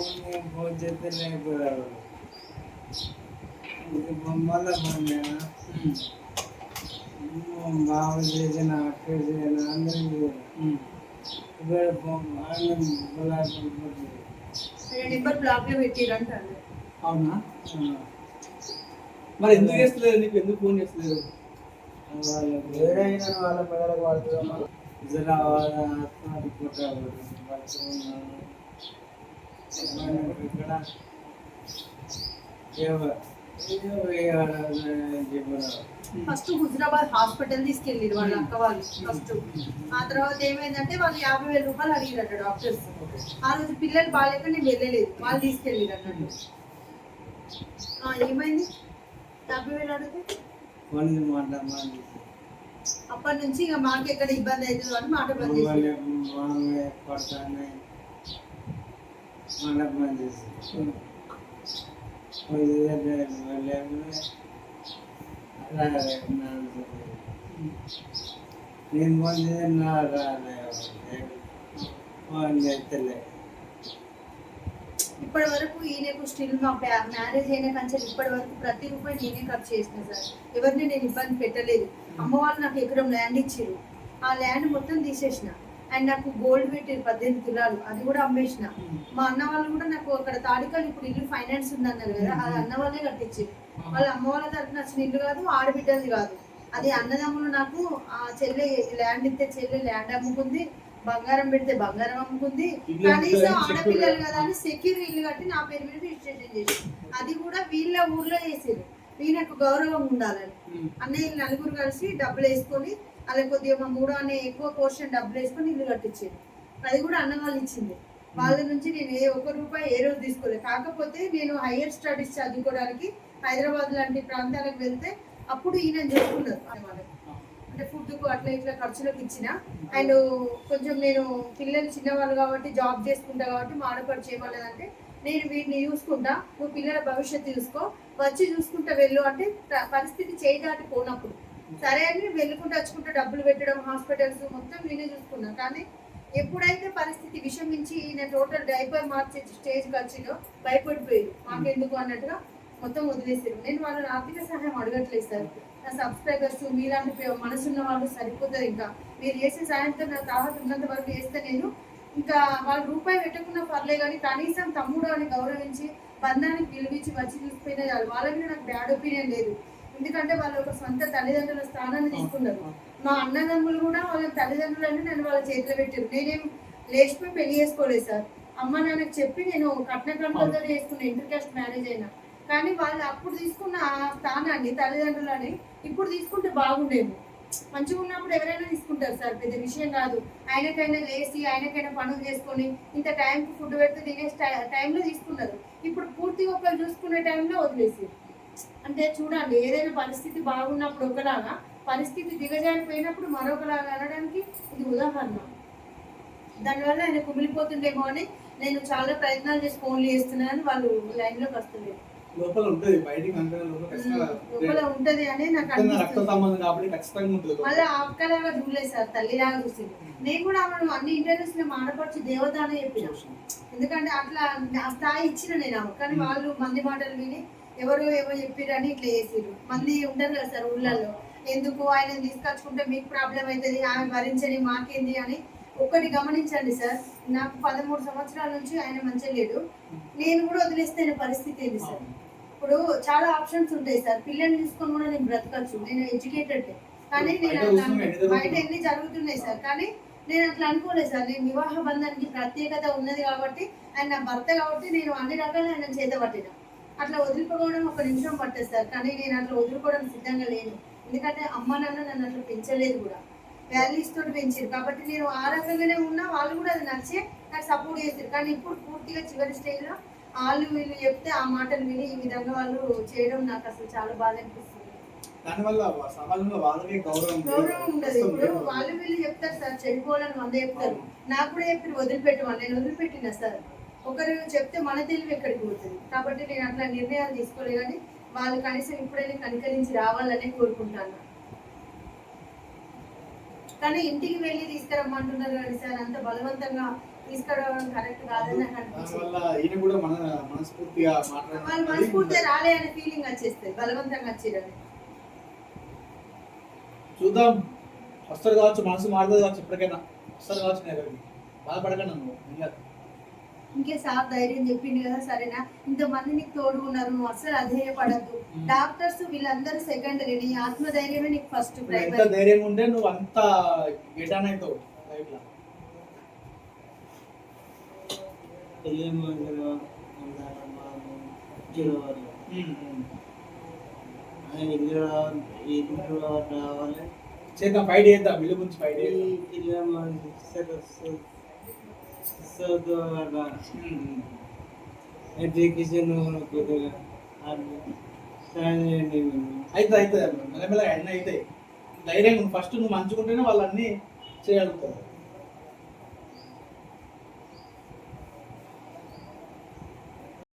Phone phone చేస్తే లేకపోయారు మళ్ళీ phone చేయనా బావ చేసిన అక్క చేసిన అందరికి ఇక్కడ ఫోన్ ఆనందం గులాబీ నెంబర్ బ్లాక్ లో పెట్టిరు అంటారు అవునా మరి ఎందుకు చేస్తలేదు నీకు ఎందుకు ఫోన్ చేస్తలేదు వాళ్ళకి ఏడైనా వాళ్ళ పిల్లలకు వాడుతుందమ్మా జరా వాళ్ళ ఆత్మహత్య పుట్టారు ఇక్కడ ఎవరు చెప్పారు ఫస్ట్ హుజరాబాద్ హాస్పిటల్ తీసుకెళ్ళారు వాళ్ళ అక్క వాళ్ళు ఫస్ట్. ఆ తర్వాత ఏమైందంటే వాళ్ళు యాభై వేల రూపాయలు అడిగిరట డాక్టర్స్. ఆ రోజు పిల్లలు బాగాలేక నేను వెళ్ళలేదు వాళ్ళు తీసుకెళ్ళిరు అన్నట్టు. ఏమైంది? యాభై వేలు అడిగితే? అప్పటి నుంచి ఇక మాకు ఎక్కడ ఇబ్బంది అవుతుంది అని మాట బంద్ చేసి వాళ్ళ మామయ్య కొడతానే చేసి నేను ముందు నా రాలే ఇప్పటి వరకు ఈయనకు స్టిల్ మా మ్యారేజ్ అయిన కంచె ఇప్పటి వరకు ప్రతి రూపాయి నేనే ఖర్చు చేసిన సార్. ఎవరిని నేను ఇబ్బంది పెట్టలేదు. అమ్మ వాళ్ళు నాకు ఎకరం ల్యాండ్ ఇచ్చారు ఆ ల్యాండ్ మొత్తం తీసేసిన. అండ్ నాకు గోల్డ్ పెట్టారు పద్దెనిమిది తులాలు. అది కూడా అమ్మేసిన. మా అన్న వాళ్ళు కూడా నాకు అక్కడ తాడికల్ ఇప్పుడు ఇల్లు ఫైనాన్స్ ఉందన్నారు కదా అది అన్న వాళ్ళే కట్టించారు. వాళ్ళ అమ్మ వాళ్ళ తరఫున వచ్చిన ఇల్లు కాదు ఆడబిడ్డది కాదు. అది అన్నదమ్ములు నాకు ఆ చెల్లె ల్యాండ్ ఇస్తే చెల్లె ల్యాండ్ అమ్ముకుంది బంగారం పెడితే బంగారం అమ్ముకుంది. కనీసం ఆడపిల్లలు కదా. అని సెక్యూర్ ఇల్లు కట్టి నా పేరు మీద రిజిస్ట్రేషన్ చేసి అది కూడా వీళ్ళ ఊర్లో చేసారు. వీళ్ళకు గౌరవం ఉండాలని. అన్నయ్య నలుగురు కలిసి డబ్బులు వేసుకొని అలా కొద్దిగా మా మూడో అనే ఎక్కువ పోర్షన్ డబ్బులు వేసుకొని ఇల్లు కట్టించారు అది కూడా అన్న వాళ్ళు ఇచ్చింది. వాళ్ళ నుంచి నేను ఏ ఒక్క రూపాయి ఏ రోజు తీసుకోలేదు కాకపోతే నేను హైయర్ స్టడీస్ చదువుకోవడానికి హైదరాబాద్ లాంటి ప్రాంతాలకు వెళ్తే అప్పుడు ఈయన చేసుకున్నారు వాళ్ళకి అంటే ఫుడ్కు అట్లా ఇట్లా ఖర్చులకు ఇచ్చిన. అండ్ కొంచెం నేను పిల్లలు చిన్నవాళ్ళు కాబట్టి జాబ్ చేసుకుంటా కాబట్టి మా ఆడపడి చేయమన్నదంటే నేను వీటిని చూసుకుంటా నువ్వు పిల్లల భవిష్యత్తు చూసుకో వచ్చి చూసుకుంటా వెళ్ళు అంటే ప్ర- పరిస్థితి చేయి దాటి పోనప్పుడు సరే అని వెళ్ళుకుంటూ వచ్చుకుంటూ డబ్బులు పెట్టడం హాస్పిటల్స్ మొత్తం నేనే చూసుకున్నా. కానీ ఎప్పుడైతే పరిస్థితి విషమించి ఈయన టోటల్ డైపర్ మార్చే స్టేజ్కి వచ్చిందో భయపడిపోయారు మాకెందుకు అన్నట్టుగా మొత్తం వదిలేసారు నేను వాళ్ళని ఆర్థిక సహాయం అడగట్లేదు సార్. నా సబ్స్క్రైబర్స్ మీలాంటి పే- మనసున్న వాళ్ళు సరిపోతుంది ఇంకా. మీరు చేసే సాయంతో నా తాహత ఉన్నంత వరకు చేస్తే నేను ఇంకా వాళ్ళు రూపాయి పెట్టకుండా పర్లే కానీ కనీసం తమ్ముడు అని గౌరవించి బంధానికి పిలిపించి వచ్చి చూసిపోయినా చాలు వాళ్ళ మీద నాకు బ్యాడ్ ఒపీనియన్ లేదు. ఎందుకంటే వాళ్ళు ఒక సొంత తల్లిదండ్రుల స్థానాన్ని తీసుకున్నారు. మా అన్నదమ్ములు కూడా వాళ్ళ తల్లిదండ్రులని నేను వాళ్ళ చేతిలో పెట్టారు. నేనేం లేచిపోయి పెళ్ళి చేసుకోలేదు సార్. అమ్మ నాన్నకి చెప్పి నేను కట్న కంపల్తో చేసుకున్న ఇంటర్ కాస్ట్ మ్యారేజ్ అయినా. కానీ వాళ్ళు అప్పుడు తీసుకున్న ఆ స్థానాన్ని తల్లిదండ్రులని ఇప్పుడు తీసుకుంటే బాగుండేమో. మంచిగా ఉన్నప్పుడు ఎవరైనా తీసుకుంటారు సార్. పెద్ద విషయం కాదు. ఆయనకైనా లేచి ఆయనకైనా పనులు చేసుకొని ఇంత టైంకి ఫుడ్ పెడితే తినే టైంలో తీసుకున్నారు. ఇప్పుడు పూర్తిగా ఒకరు చూసుకునే టైంలో వదిలేసి అంటే చూడండి ఏదైనా పరిస్థితి బాగున్నప్పుడు ఒకలాగా పరిస్థితి దిగజారిపోయినప్పుడు మరొకలాగా అనడానికి ఇది ఉదాహరణ. దానివల్ల ఆయన కుమిలిపోతుండేమో అని నేను చాలా ప్రయత్నాలు చేసి ఫోన్లు చేస్తున్నాను వాళ్ళు లైన్లోకి వస్తలేదు లోపల ఉంటుంది బయటికి లోపల ఉంటది అని నాకు ఖచ్చితంగా రక్త అనిపిస్తుంది. సంబంధం కాబట్టి ఖచ్చితంగా ఉంటుంది లోపల. మళ్ళీ అక్కలాగా చూడలేదు సార్ తల్లిలాగా చూసింది. నేను కూడా ఆమెను అన్ని ఇంటర్వ్యూస్లో మాడపరిచి దేవత అనే చెప్పిన ఎందుకంటే అట్లా ఆ స్థాయి ఇచ్చిన నేను కానీ వాళ్ళు మంది మాటలు విని ఎవరు ఏమో చెప్పిరని ఇట్లా చేసిర్రు. మంది ఉంటారు కదా సార్ ఊళ్ళల్లో. ఎందుకు ఆయన తీసుకొచ్చుకుంటే మీకు ప్రాబ్లం అవుతుంది ఆమె భరించని మాకేంది అని ఒక్కటి గమనించండి సార్. నాకు పదమూడు సంవత్సరాల నుంచి ఆయన మంచిగా లేడు. నేను కూడా వదిలేస్తే పరిస్థితి ఏంది సార్? ఇప్పుడు చాలా ఆప్షన్స్ ఉంటాయి సార్. పిల్లల్ని తీసుకొని కూడా నేను బ్రతకచ్చు. నేను ఎడ్యుకేటెడ్ కానీ నేను బయట అట్లా చూస్తున్నాం, ఎన్ని జరుగుతున్నాయి? బయట ఎన్ని జరుగుతున్నాయి సార్? కానీ నేను అట్లా అనుకోలేదు సార్. నేను వివాహ బంధానికి ప్రత్యేకత ఉన్నది కాబట్టి ఆయన నా భర్త కాబట్టి నేను అన్ని రకాల ఆయన చేత పట్టిన. అట్లా వదిలిపోవడం ఒక నిమిషం పట్టదు సార్. కానీ నేను అట్లా వదులుకోవడం సిద్ధంగా లేను. ఎందుకంటే అమ్మ నాన్న నన్ను అట్లా పెంచలేదు కూడా. వాల్యూస్ తోటి పెంచారు కాబట్టి నేను ఆ రకంగానే ఉన్నా వాళ్ళు కూడా అది నచ్చే నాకు సపోర్ట్ చేశారు కానీ ఇప్పుడు పూర్తిగా చివరి స్టేజ్లో వాళ్ళు వీళ్ళు చెప్తే ఆ మాటలు విని ఈ విధంగా వాళ్ళు చేయడం నాకు అసలు చాలా బాధ అనిపిస్తుంది. దానివల్ల సమాజంలో వాళ్ళకే గౌరవం గౌరవం ఉండదు. ఇప్పుడు. వాళ్ళు వీళ్ళు చెప్తారు సార్ చెడిపోవాలని వంద చెప్తారు. నాకు కూడా చెప్పి వదిలిపెట్టమని. నేను వదిలిపెట్టిన సార్. ఒకరు చెప్తే మన తెలివి ఎక్కడికి పోతుంది? కాబట్టి నేను అట్లా నిర్ణయాలు తీసుకోలే కానీ వాళ్ళు కనీసం ఇప్పుడైనా కనికరించి రావాలని కోరుకుంటాను. కానీ ఇంటికి వెళ్ళి తీసుకురమ్మంటున్నారు కానీ సార్ అంత బలవంతంగా తీసుకురావడం కరెక్ట్ కాదని నాకు వాళ్ళు మనస్ఫూర్తిగా రాలే అనే ఫీలింగ్ వచ్చేస్తుంది బలవంతంగా వచ్చిరని చూద్దాం. వస్తారు కావచ్చు మనసు మారుతుంది కావచ్చు ఎప్పటికైనా. వస్తారు కావచ్చు నేను బాధపడకండి నువ్వు ఇంకా సార్ ధైర్యం చెప్పిండు కదా సరేనా? ఇంతమంది నీకు తోడు ఉన్నారు నువ్వు అసలు అధైర్యపడద్దు డాక్టర్స్ వీళ్ళందరూ సెకండరీ నీ ఆత్మధైర్యమే నీకు ఫస్ట్ ఎంత ఉంటే నువ్వు అంత గెటాన్ అవుతావు చేద్దాం ఫైట్ చేద్దాం ఇల్లు గురించి ఫైట్ చేద్దాం. ఎడ్యుకేషన్ కొద్దిగా అయితే అయితే మెల్లమెల్లగా అన్నీ అవుతాయి ధైర్యంగా ఫస్ట్ నువ్వు మంచుకుంటేనే వాళ్ళు అన్నీ చేయగలుగుతారు